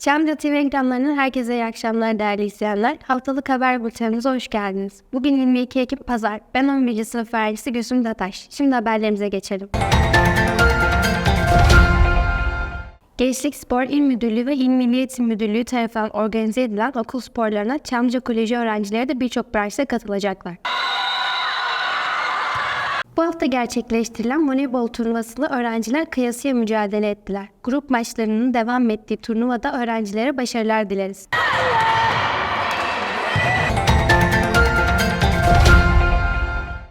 Çamca TV ekranlarının herkese iyi akşamlar değerli izleyenler. Haftalık haber bültenimize hoş geldiniz. Bugün 22 Ekim Pazar. Ben 11. sınıf öğrencisi Gülsüm Dataş. Şimdi haberlerimize geçelim. Gençlik Spor İl Müdürlüğü ve İl Milli Eğitim Müdürlüğü tarafından organize edilen okul sporlarına Çamlıca Koleji öğrencileri de birçok branşta katılacaklar. Bu hafta gerçekleştirilen voleybol turnuvasında öğrenciler kıyasıya mücadele ettiler. Grup maçlarının devam ettiği turnuvada öğrencilere başarılar dileriz.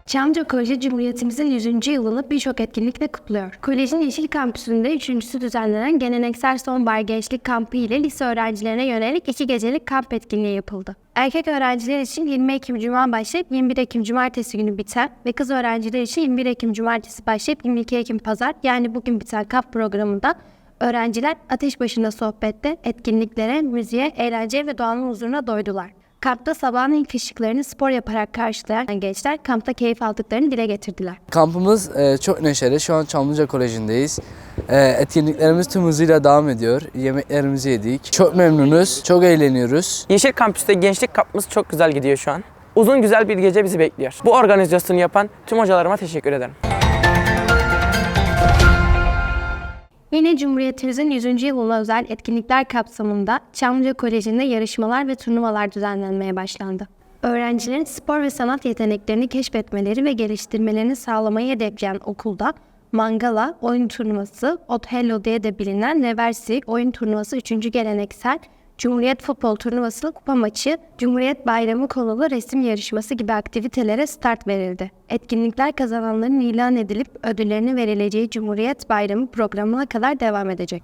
Çamlıca Koleji Cumhuriyetimizin 100. yılını birçok etkinlikle kutluyor. Kolejin Yeşil Kampüsü'nde üçüncüsü düzenlenen geleneksel sonbahar gençlik kampı ile lise öğrencilerine yönelik iki gecelik kamp etkinliği yapıldı. Erkek öğrenciler için 20 Ekim Cuma başlayıp 21 Ekim Cumartesi günü biten ve kız öğrenciler için 21 Ekim Cumartesi başlayıp 22 Ekim Pazar yani bugün biten kamp programında öğrenciler ateş başında sohbette, etkinliklere, müziğe, eğlenceye ve doğanın huzuruna doydular. Kampta sabahın ilk ışıklarını spor yaparak karşılayan gençler kampta keyif aldıklarını dile getirdiler. Kampımız e, çok neşeli. Şu an Çamlıca Koleji'ndeyiz. E, etkinliklerimiz tüm hızıyla devam ediyor. Yemeklerimizi yedik. Çok memnunuz. Çok eğleniyoruz. Yeşil Kampüs'te gençlik kampımız çok güzel gidiyor şu an. Uzun güzel bir gece bizi bekliyor. Bu organizasyonu yapan tüm hocalarıma teşekkür ederim. Yine Cumhuriyetimizin 100. yılına özel etkinlikler kapsamında Çamlıca Koleji'nde yarışmalar ve turnuvalar düzenlenmeye başlandı. Öğrencilerin spor ve sanat yeteneklerini keşfetmeleri ve geliştirmelerini sağlamayı hedefleyen okulda Mangala oyun turnuvası, Othello diye de bilinen Reversi oyun turnuvası 3. geleneksel, Cumhuriyet Futbol Turnuvası kupa maçı, Cumhuriyet Bayramı konulu resim yarışması gibi aktivitelere start verildi. Etkinlikler kazananların ilan edilip ödüllerinin verileceği Cumhuriyet Bayramı programına kadar devam edecek.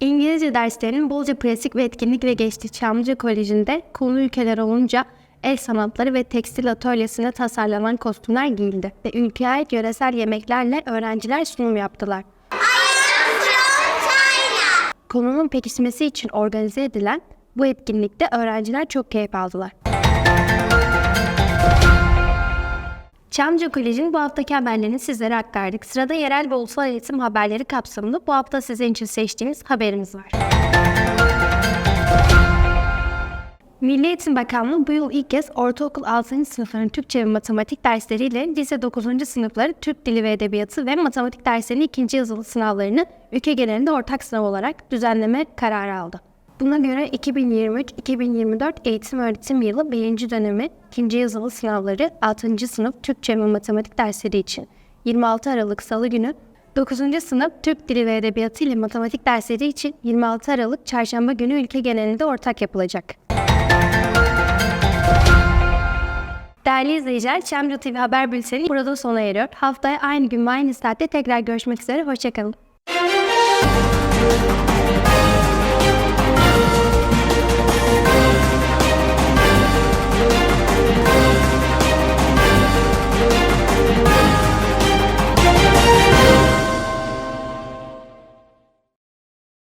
İngilizce derslerinin bolca pratik ve etkinlik ve geçti Çamlıca Koleji'nde konu ülkeler olunca el sanatları ve tekstil atölyesine tasarlanan kostümler giyildi ve ülkeye ait yöresel yemeklerle öğrenciler sunum yaptılar. Konunun pekişmesi için organize edilen bu etkinlikte öğrenciler çok keyif aldılar. Çamlıca Koleji'nin bu haftaki haberlerini sizlere aktardık. Sırada yerel ve ulusal eğitim haberleri kapsamında bu hafta sizin için seçtiğimiz haberimiz var. Milli Eğitim Bakanlığı bu yıl ilk kez ortaokul 6. sınıfların Türkçe ve matematik dersleriyle lise 9. sınıfları Türk Dili ve Edebiyatı ve matematik derslerinin ikinci yazılı sınavlarını ülke genelinde ortak sınav olarak düzenleme kararı aldı. Buna göre 2023-2024 eğitim öğretim yılı 1. dönemi ikinci yazılı sınavları 6. sınıf Türkçe ve matematik dersleri için 26 Aralık Salı günü 9. sınıf Türk Dili ve Edebiyatı ile matematik dersleri için 26 Aralık Çarşamba günü ülke genelinde ortak yapılacak. Değerli izleyiciler, Çemre TV Haber Bülteni burada sona eriyor. Haftaya aynı gün aynı saatte tekrar görüşmek üzere. Hoşçakalın.